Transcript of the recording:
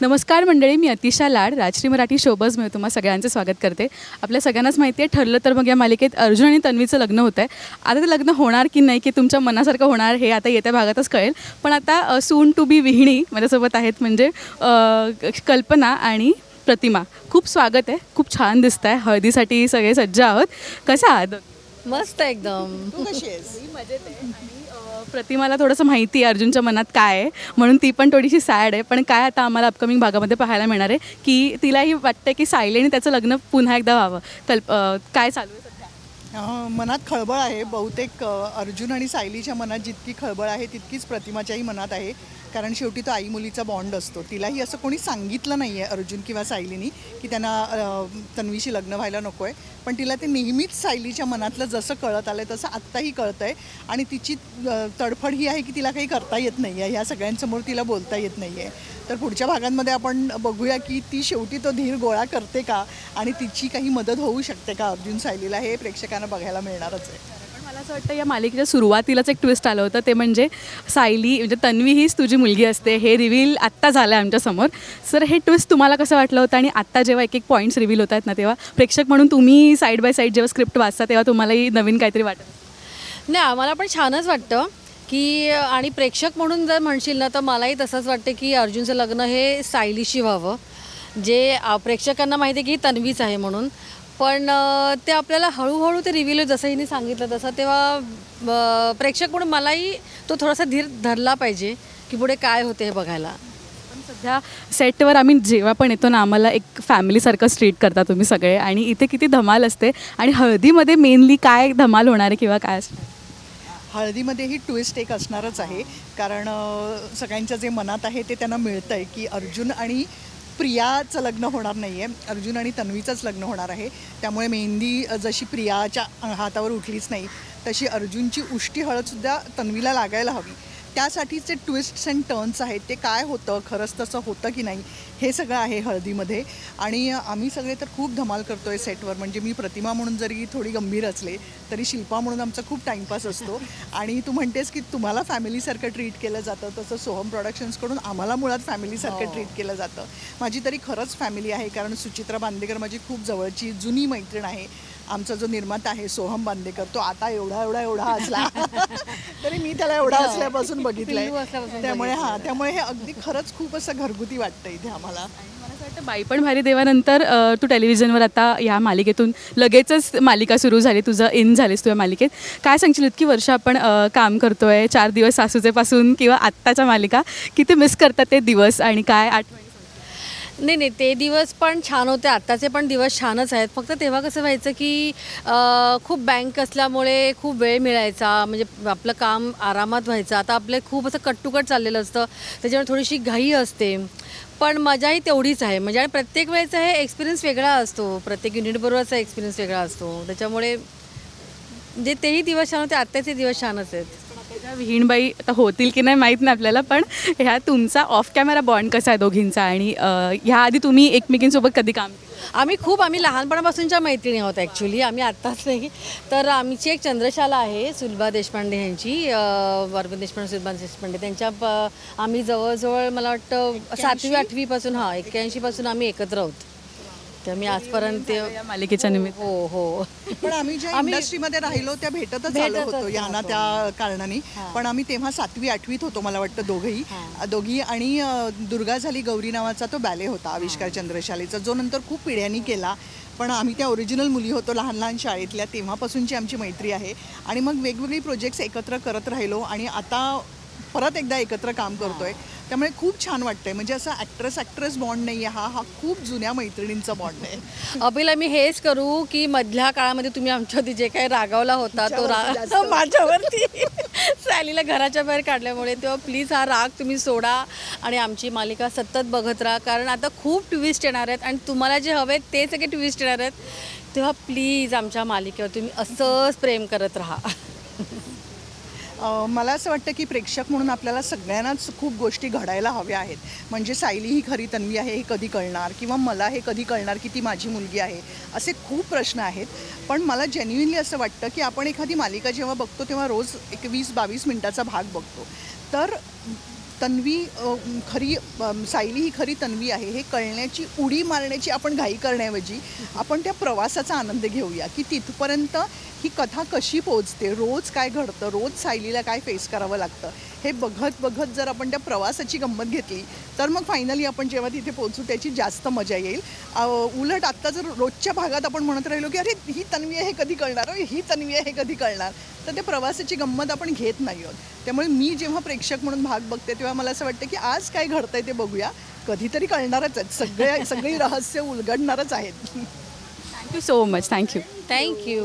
नमस्कार मंडळी मी अतिशा लाड राजश्री मराठी शोबज मी तुम्हाला सगळ्यांचं स्वागत करते. आपल्या सगळ्यांनाच माहिती आहे ठरलं तर मग या मालिकेत अर्जुन आणि तन्वीचं लग्न होतं आहे आता ते लग्न होणार की नाही की तुमच्या मनासारखं होणार हे आता येत्या भागातच कळेल. पण आता सून टू बी विहिणी माझ्यासोबत आहेत म्हणजे कल्पना आणि प्रतिमा. खूप स्वागत आहे खूप छान दिसत आहे हळदीसाठी सगळे सज्ज आहोत. कसं आहात? मस्त एकदम. तू कशी आहेस? प्रतिमाला थोडंसं माहिती आहे अर्जुनच्या मनात काय आहे म्हणून ती पण थोडीशी सॅड आहे. पण काय आता आम्हाला अपकमिंग भागामध्ये पाहायला मिळणार आहे की तिलाही वाटतं की सायली आणि त्याचं लग्न पुन्हा एकदा व्हावं. कल्प अ, काय चालू आहे सध्या? मनात खळबळ आहे. बहुतेक अर्जुन आणि सायलीच्या मनात जितकी खळबळ आहे तितकीच प्रतिमाच्याही मनात आहे. कारण शेवटी तो आई मुलीचा बॉन्ड असतो. तिलाही असं कोणी सांगितलं नाही आहे अर्जुन किंवा सायलीनी की त्यांना तन्वीशी लग्न व्हायला नको आहे पण तिला ते नेहमीच सायलीच्या मनातलं जसं कळत आलं तसं आत्ताही कळतं आहे आणि तिची तडफड ही आहे की तिला काही करता येत नाही आहे ह्या सगळ्यांसमोर तिला बोलता येत नाही आहे तर पुढच्या भागांमध्ये आपण बघूया की ती शेवटी तो धीर गोळा करते का आणि तिची काही मदत होऊ शकते का अर्जुन सायलीला हे प्रेक्षकांना बघायला मिळणारच आहे. पण मला असं वाटतं या मालिकेच्या सुरुवातीलाच एक ट्विस्ट आलं होतं. ते म्हणजे सायली म्हणजे तन्वी हीच तुझी मुलगी असते. हे रिव्हील आत्ता झालं आहे आमच्यासमोर सर हे ट्विस्ट तुम्हाला कसं वाटलं होतं? आणि आत्ता जेव्हा एक एक पॉईंट्स रिव्हील होत आहेत ना तेव्हा प्रेक्षक म्हणून तुम्ही साईड बाय साईड जेव्हा स्क्रिप्ट वाचता तेव्हा तुम्हालाही नवीन काहीतरी वाटत. नाही आम्हाला पण छानच वाटतं. की आणि प्रेक्षक म्हणून जर म्हणशील ना तर मलाही तसंच वाटते की अर्जुनचं लग्न हे सायलीशी व्हावं. जे प्रेक्षकांना माहिती आहे की ही तन्वीच आहे म्हणून. पण ते आपल्याला हळूहळू ते रिव्हील जसं हिने सांगितलं तसं तेव्हा प्रेक्षक म्हणून मलाही तो थोडासा धीर धरला पाहिजे की पुढे काय होते हे बघायला. सध्या सेटवर आम्ही जेव्हा पण येतो ना आम्हाला एक फॅमिलीसारखं स्ट्रीट करता तुम्ही सगळे. आणि इथे किती धमाल असते. आणि हळदीमध्ये मेनली काय धमाल होणार आहे किंवा काय असणार? हळदीमध्ये ही ट्विस्ट एक असणारच आहे. कारण सगळ्यांच्या जे मनात आहे ते त्यांना मिळतं आहे की अर्जुन आणि प्रियाचं लग्न होणार नाही आहे अर्जुन आणि तन्वीचंच लग्न होणार आहे. त्यामुळे मेहंदी जशी प्रियाच्या हातावर उठलीच नाही तशी अर्जुनची उष्टी हळदसुद्धा तन्वीला लागायला हवी. त्यासाठीचे ट्विस्ट्स अँड टर्न्स आहेत ते काय होतं खरंच तसं होतं की नाही हे सगळं आहे हळदीमध्ये. आणि आम्ही सगळे तर खूप धमाल करतो आहे सेटवर. म्हणजे मी प्रतिमा म्हणून जरी थोडी गंभीर असले तरी शिल्पा म्हणून आमचा खूप टाईमपास असतो. आणि तू म्हणतेस की तुम्हाला फॅमिलीसारखं ट्रीट केलं जातं तसं सोहम प्रोडक्शन्सकडून आम्हाला मुळात फॅमिलीसारखं ट्रीट केलं जातं. माझी तरी खरंच फॅमिली आहे कारण सुचित्रा बांदेकर माझी खूप जवळची जुनी मैत्रीण आहे. आमचा जो निर्माता आहे सोहम बांदेकर तो आता एवढा एवढा एवढा असला. तरी मी त्याला एवढा असल्यापासून बघितलंय. पिल्लू असल्यापासून त्यामुळे हां त्यामुळे हे अगदी खरंच खूप असं घरगुती वाटतं इथे आम्हाला. मला असं वाटतं बाई पण भारी देवानंतर अ, तू टेलिव्हिजनवर आता ह्या मालिकेतून लगेचच मालिका सुरू झाली तुझं इन झालीस तुझ्या मालिकेत. काय सांगशील इतकी वर्ष आपण अ, काम करतोय चार दिवस सासूचे पासून किंवा आत्ताच्या मालिका किती मिस करतात ते दिवस आणि काय आठवण? नाही नाही ते दिवस पण छान होते आत्ताचे पण दिवस छानच आहेत. फक्त तेव्हा कसं व्हायचं की खूप बँक असल्यामुळे खूप वेळ मिळायचा. म्हणजे आपलं काम आरामात व्हायचं. आता आपले खूप असं कट्टुकट चाललेलं असतं. त्याच्यामुळे थोडीशी घाई असते. पण मजाही तेवढीच आहे. म्हणजे आणि प्रत्येक वेळेचा हे एक्सपिरियन्स वेगळा असतो. प्रत्येक युनिटबरोबरचा एक्सपिरियन्स वेगळा असतो. त्याच्यामुळे म्हणजे तेही दिवस छान होते आत्ताचे दिवस छानच आहेत. विहीणबाई आता होतील की नाही माहीत नाही आपल्याला पण ह्या तुमचा ऑफ कॅमेरा बॉन्ड कसा आहे दोघींचा? आणि अ, ह्या आधी तुम्ही एकमेकींसोबत कधी काम केलं? आम्ही खूप आम्ही लहानपणापासूनच्या मैत्रिणी आहोत ॲक्च्युली आम्ही आत्ताच नाही तर आमची एक चंद्रशाला आहे सुलभा देशपांडे यांची अं, अरविंद देशपांडे सुलभा देशपांडे. त्यांच्या प- आम्ही जवळजवळ मला वाटतं सातवी आठवीपासून हां एक्क्याऐंशीपासून आम्ही एकत्र आहोत. तर आम्ही आजपर्यंत या मालिकेच्या निमित्त. हो. हो पण आम्ही ज्या इंडस्ट्रीमध्ये राहिलो त्या भेटतच आलो भेटतच होतो यांना. त्या कारणाने. पण आम्ही तेव्हा सातवी आठवीत होतो मला वाटतं दोघंही. दोघी आणि अ, दुर्गा झाली गौरी नावाचा तो बॅले होता आविष्कार चंद्रशालीचा जो नंतर खूप पिढ्यांनी केला. पण आम्ही त्या ओरिजिनल मुली होतो लहान लहान शाळेतल्या तेव्हापासूनची आमची मैत्री आहे. आणि मग वेगवेगळी प्रोजेक्ट्स एकत्र करत राहिलो आणि आता परत एकदा एकत्र काम करतोय. त्यामुळे खूप छान वाटतंय. म्हणजे असं ॲक्ट्रेस ॲक्ट्रेस बॉन्ड नाही आहे हा. हा खूप जुन्या मैत्रिणींचा बॉन्ड आहे. अभिल आम्ही हेच करू की मधल्या काळामध्ये तुम्ही आमच्यावरती जे काही रागावला होता तो राग. माझ्यावरती. सॅलीला घराच्या बाहेर काढल्यामुळे तेव्हा प्लीज हा राग तुम्ही सोडा आणि आमची मालिका सतत बघत राहा. कारण आता खूप ट्विस्ट येणार आहेत आणि तुम्हाला जे हवे ते सगळे ट्विस्ट येणार आहेत. तेव्हा प्लीज आमच्या मालिकेवर तुम्ही असंच प्रेम करत राहा. मला असं वाटतं की प्रेक्षक म्हणून आपल्याला सगळ्यांनाच खूप गोष्टी घडायला हव्या आहेत. म्हणजे सायली ही खरी तन्वी आहे हे कधी कळणार? किंवा मला हे कधी कळणार की ती माझी मुलगी आहे? असे खूप प्रश्न आहेत. पण मला जेन्युइनली असं वाटतं की आपण एखादी मालिका जेव्हा बघतो तेव्हा रोज एक वीस बावीस मिनटाचा भाग बघतो. तर तन्वी खरी सायली ही खरी तन्वी आहे. हे कळण्याची उडी मारण्याची आपण घाई करण्याऐवजी आपण त्या प्रवासाचा आनंद घेऊया की तिथपर्यंत ही कथा कशी पोचते रोज काय घडतं? रोज सायलीला काय फेस करावं लागतं? हे बघत बघत जर आपण त्या प्रवासाची गंमत घेतली तर मग फायनली आपण जेव्हा तिथे पोचू त्याची जास्त मजा येईल. उलट आत्ता जर रोजच्या भागात आपण म्हणत राहिलो की अरे ही तन्वी आहे कधी कळणार? अरे ही तन्वी आहे कधी कळणार? तर त्या प्रवासाची गंमत आपण घेत नाही आहोत. त्यामुळे मी जेव्हा प्रेक्षक म्हणून भाग बघते तेव्हा मला असं वाटतं की आज काय घडतंय ते बघूया. कधीतरी कळणारच आहेत. सगळे सगळी रहस्य उलगडणारच आहेत. Thank you so much thank you thank you